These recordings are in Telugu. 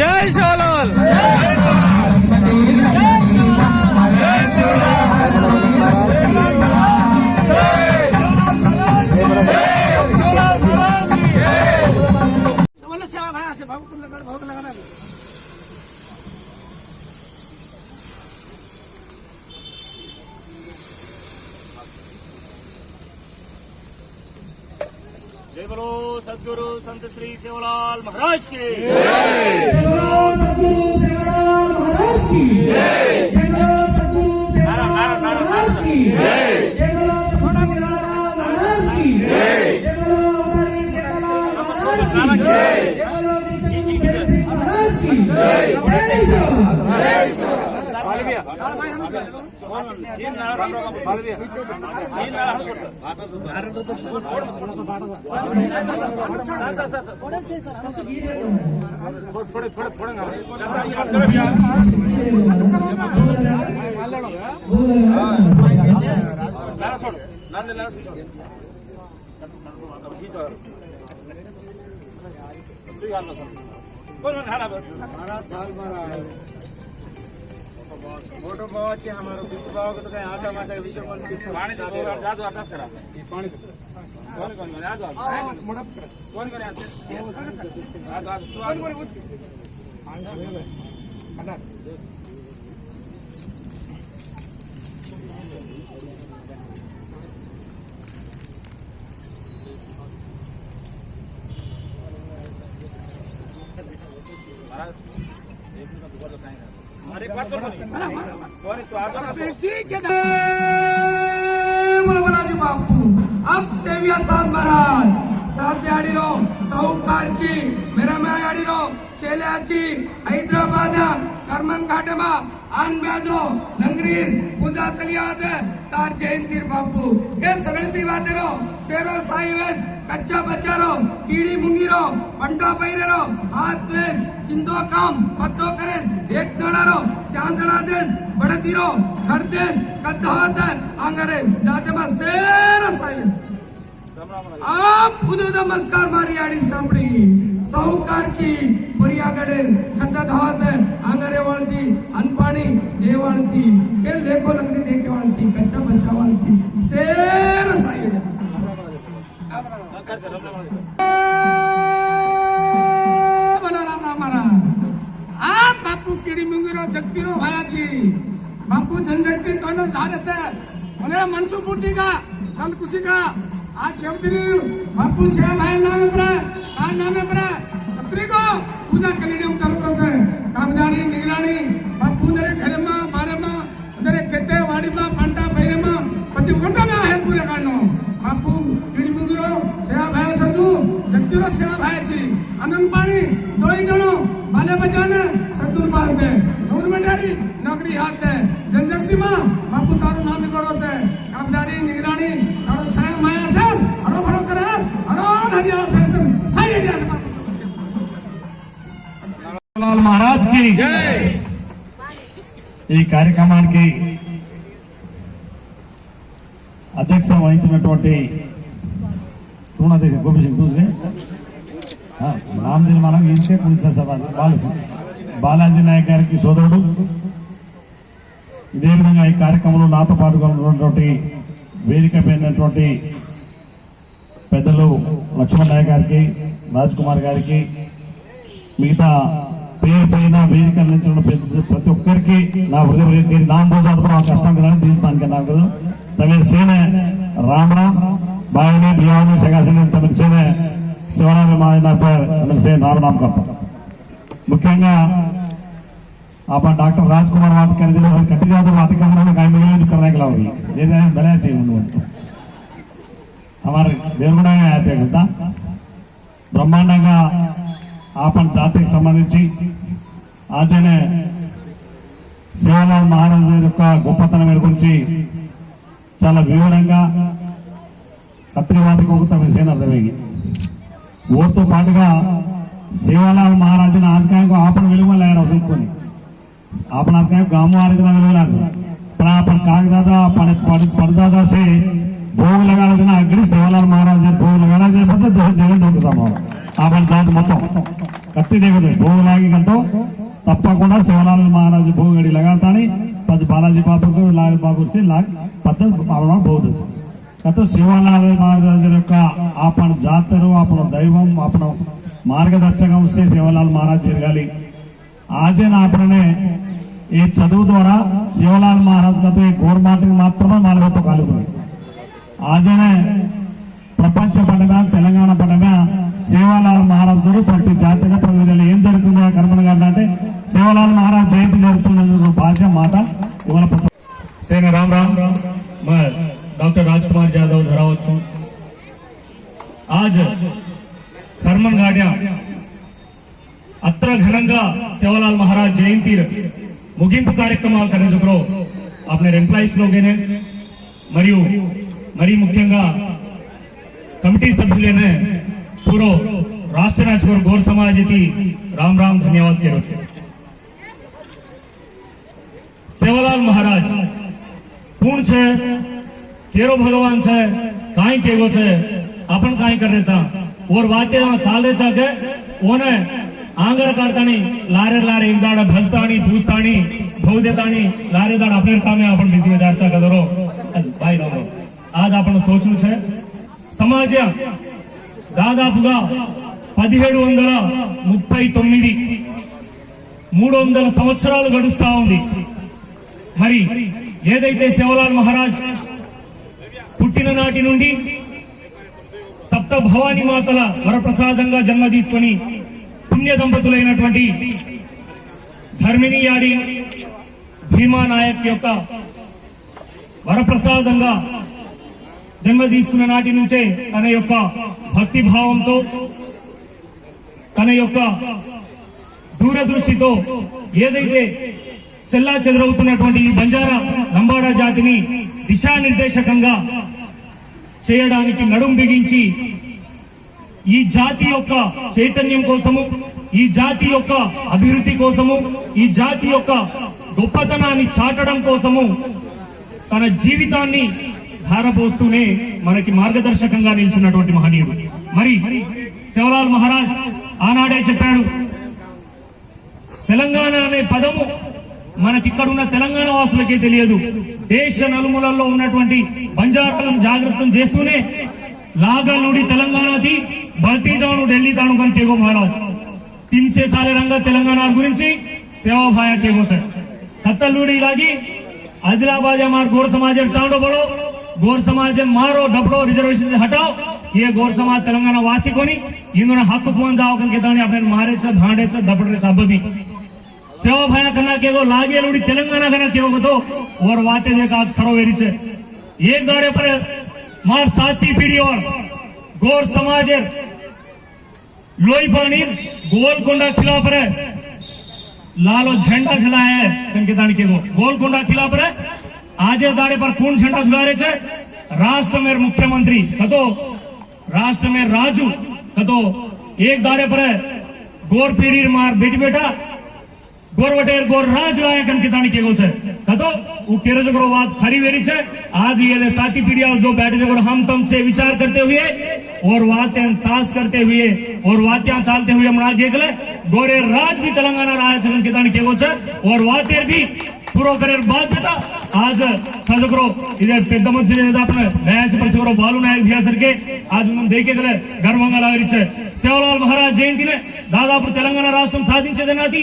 Yes! बोलो सदगुरु संत श्री सेवालाल महाराज की महाराज साल भर आए मोटो बाबा के हमारो बिस्तर तो कहीं आशा माशा के विषय बिस्तर पानी तो से बोल रहा जाओ आता करा। पानी कौन कौन करे? आज मोटो कौन करे? आज आज कौन करे कुछ आंदा अंदर। ములమలాజీ బాబు అబ్ సేవియా సాద్ మహారాజ్ సాధ్య ఆడిరో సౌత్ మార్చి మిరమాయ్ ఆడిరో చేలాచి హైదరాబాద్ కర్మన్ ఘాటమా आनव्याजो नंगरीर पूजा चलिया तार जयंतीर बापू ये सरल सी बात है शेरों कच्चा बचारो कीडी मुंगीरो पंडो पैरेरो हा द्वेष हिंदो काम पत्तो करेस एक जणारो श्याम जणा देश बडतीरो घडदेश कद्दातर आंगरे जातमा सेर सायस आप उद्या नमस्कार मारी आणि सांबडी सावकारची पर्याकडे खतात धावत आंगरेवाळची अनपाणी देवाळची हे लेखो लग्न देखेवाळची कच्च्या આ બાપુ કીડી મુંગીરો જગતીરો ભાયા છી. બાપુ જનજગતી તોનો ધારે છે. અને મનસુ પૂર્તિ કા કલકુશી કા, આ ચૌધરી બાપુ સેવા ભાઈ નામે પર આ નામે પર પત્રિકો પૂજા કરીને હું કરું છે. કામદારી નિગરાણી બાપુ દરેક ઘરમાં બારેમાં દરેક ખેતે વાડીમાં પાંટા आने बचाने सद्दुल पार्क में। गवर्नमेंटारी नौकरी हाथ दे जनजाति माँ बापू तारू नाम करो चाहे कामदारी निगरानी तारू छाया माया छे हरो भरो करार हरो हरियाणा फ़ैशन सही है जैसे बापू लाल महाराज की। ये कार्यक्रम की। अध्यक्ष वहीं तुम्हें टोटे। तूना వహించినటువంటి పూర్ణాధి గోపి సింగ్ నామదిని మనం ఇంతే పూర్తి సభ బాలాజీ నాయక్ గారికి సోదరుడు. ఇదే విధంగా ఈ కార్యక్రమంలో నాతో పాటుగా ఉన్నటువంటి వేదిక పోయినటువంటి పెద్దలు లక్ష్మణ్ నాయక్ గారికి రాజ్ కుమార్ గారికి మిగతా పేరు పైన వేదిక అందించిన ప్రతి ఒక్కరికి నా హృదయం నా భోజనం కష్టం కదా దీనికి నాకు తమిళ సేన రామరామ్ బాగా బియ్యాన్ని సగాసిన తమిళ సేన శివనారాయణ ఎమ్మెల్సీ నామనామ కర్త ముఖ్యంగా ਆਪਾਂ డాక్టర్ రాజ్ కుమార్ ಅವ್ರ ಕತ್ತಿಗಾದ ಮಾತುಕತೆಗಳನ್ನು ಕೈ ಮಿಗಿಲಿದ್ದು ఉంది ಅವ್ರಿಗೆ ಇದೇನೇ ಬೆಲೆ ಹಚ್ಚಿ అయితే కదా బ్రహ్మాండంగా ఆపన్ జాతికి సంబంధించి ఆచనే శివలాల్ మహారాజు యొక్క గొప్పతనం గురించి చాలా వివరంగా కత్రివాదికి తమ ఓటుతో పాటుగా శివాలాల్ మహారాజుని ఆజకాయకు ఆపణ విలువలు ఆయన చూసుకొని ఆపణ ఆజకాయకు గాము ఆరోగ్య విలువలు पण आपण कागदादा పడి से भोग लगाना देना अग्नि सेवालाल महाराज ने भोग लगाना देना मतलब दो మొత్తం. కత్తి దేవదే భోగ్ లాగి తప్పకుండా శివాలాల్ మహారాజు భూగడి లగాతాని పది బాలాజీ బాబుకు లాల్ బాబు వచ్చి లాగ్ పచ్చ భోగ గత శివానారాయణ మహారాజు యొక్క ఆపణ జాతరు ఆపణ దైవం ఆపణ మార్గదర్శకం శ్రీ శివలాల్ మహారాజ్ జరగాలి. ఆజైన ఆపణనే ఈ చదువు ద్వారా శివలాల్ మహారాజ్ గత ఈ గోర్మాటకి మాత్రమే మానవతో కలుగుతుంది. ఆజనే ప్రపంచ పండుగ తెలంగాణ పండుగ శివలాల్ మహారాజ్ గారు ప్రతి జాతీయ ప్రతినిధులు ఏం జరుగుతుంది కనుమన గారు అంటే శివలాల్ మహారాజ్ జయంతి జరుగుతుందని భాష మాట ఇవాళ శ్రీ రామ్ రామ్. डॉक्टर राजकुमार यादव धराव आज खर्मन घाटिया अत्र घन सेवालाल महाराज जयंती मुगि कार्यक्रम करो अपने एंप्लायी मरी मरी मुख्य कमिटी सभ्युने पूर्व राष्ट्र राजकोर गोर समाज की राम राम, धन्यवाद कर सेवालाल महाराज, पूर्ण है કેરો ભગવાન છે કાંઈ કેવો છે? આપણ કાંઈ કરે છે ઓર વાતે ચાલે છે કે ઓને આંગર કરતાની લારે લારે એક દાડા ભજતાણી પૂછતાણી ભવ દેતાણી લારે દાડ આપણે કામે આપણ બીજી વધારે ચા કરો ભાઈ લોકો આજ આપણે સોચ્યું છે. సమాజ దాదాపుగా పదిహేడు వందల ముప్పై తొమ్మిది మూడు వందల సంవత్సరాలు గడుస్తా ఉంది మరి ఏదైతే శివలాల్ మహారాజ్ పుట్టిన నాటి నుండి సప్త భవానీ మాతల వరప్రసాదంగా జన్మ తీసుకొని పుణ్య దంపతులైనటువంటి ధర్మిణి యాడి భీమా నాయక్ యొక్క వరప్రసాదంగా జన్మ తీసుకున్న నాటి నుంచే తన యొక్క భక్తి భావంతో తన యొక్క దూరదృష్టితో ఏదైతే చెల్లా చెదరవుతున్నటువంటి ఈ బంజారా లంబాడా జాతిని దిశానిర్దేశకంగా చేయడానికి నడుం బిగించి ఈ జాతి యొక్క చైతన్యం కోసము ఈ జాతి యొక్క అభివృద్ధి కోసము ఈ జాతి యొక్క గొప్పతనాన్ని చాటడం కోసము తన జీవితాన్ని ధారపోస్తూనే మనకి మార్గదర్శకంగా నిలిచినటువంటి మహనీయుడు. మరి శివలాల్ మహారాజ్ ఆనాడే చెప్పాడు తెలంగాణ అనే పదము మనకిక్కడున్న తెలంగాణ వాసులకే తెలియదు. దేశ నలుమూలల్లో ఉన్నటువంటి బంజారాలను జాగ్రత్తం చేస్తూనే లాగలుడి తెలంగాణది భర్తీజాను ఢిల్లీ తాను కేగో మహారాజ్. తిన్సే సాధారణంగా తెలంగాణ గురించి సేవాభాయ కేగో సార్. కత్తల్లుడిలాగి ఆదిలాబాద్ हमार గోర సమాజం तांडो बड़ो गोर समाज मारो डबड़ो रिजर्वेशन से हटाओ ये गोर समाज तेलंगाना वासी कोनी इन्होंने हक पहुंचाओ करके ताने अपने मारे सेवा भाया करना के કના लागे લાગેલ तेलंगाना करना के કેવો तो और वाते देख आज खरो वेरी चे एक दारे पर मार साथी पीढ़ी और गोर समाज लोई पानी गोल कुंडा खिला पर, लाल और झंडा खिला है तंके दान के को गोल कुंडा खिला पर, आज दारे पर कौन झंडा खिला रहे चे राष्ट्र में मुख्यमंत्री, कतो राष्ट्र में राजू, कतो, एक दारे पर गोर पीढ़ी मार, बेटी बेटा गोरवटेर गोर राज लायकन कितानी केगो छे कतो, उ केरे जगरो बात खरी वेरी छे। आज ये साथी पीढ़िया जो बैठे जगरो हम तम से विचार करते हुए, और वातें सांस करते हुए, और वात्या चालते हुए हमरा देखले गोरे राज भी तेलंगाना राज छन कितानी केगो छे और वातेर भी पूरो करेर बाध्यता। आज सजगरो इधर पेदमन से नेता अपने नयास पर छोरो बालू नायक भैया सर के, आज उन्हें देखे गले गर्वंगा लाग रही छे। सेवालाल महाराज जयंती ने दादापुर तेलंगाना राष्ट्रम साधिन साधिंचे देनाती।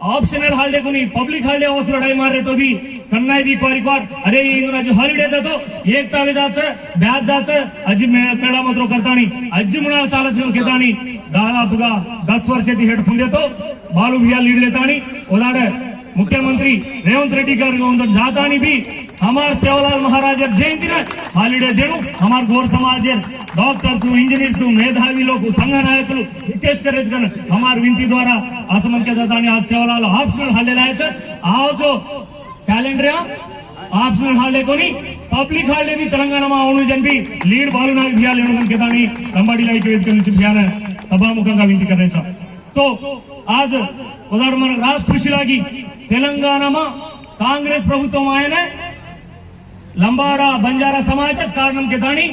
ऑप्शनल हालिडे कोणी पब्लिक हालिडे ऑफिसर डाई मार रहे तो भी करना है भी एक बार। एक बार अरे इंगना जो हॉलिडे था तो एक तावे जाच ब्याज जाच अजी मेळा मंत्र करता नहीं। अजी मुना चालच घेऊन घेता नाही दादापुगा दस वर्ष ती हेड पुंजे तो बालू भैया लीड लेता नहीं। उदाहरण मुख्यमंत्री रेवंत रेड्डी गारी जाता नहीं भी। हमार सेवालाल महाराज जयंती हालिडे देव हमार गोर समाज డాక్టర్స్ ఇంజనీర్స్ మేధావిలోకు సంఘ నాయకులు హితేష్ కరేజ్కర్ हमार विनती द्वारा असमन के दादा ने आज सेवालाल ऑप्शनल हाल लाया है आओ जो कैलेंडर ऑप्शनल हाल लेकोनी పబ్లిక్ హాలిడే మీ తెలంగాణమా అవును చెప్పి లీడ్ బాలు నాకు తీయాలి కదా అని కంబాడి లైట్ వేదిక నుంచి ధ్యాన సభాముఖంగా వింటి కరేసాం తో ఆజ్ ఉదాహరణ రాజ్ ఖుషిలాగి తెలంగాణమా కాంగ్రెస్ ప్రభుత్వం ఆయనే లంబాడా బంజారా సమాజ కారణం के दानी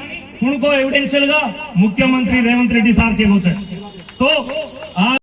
उनको एविडेंशियल గా ముఖ్యమంత్రి రేవంత్ రెడ్డి సార్ के वो छे तो आज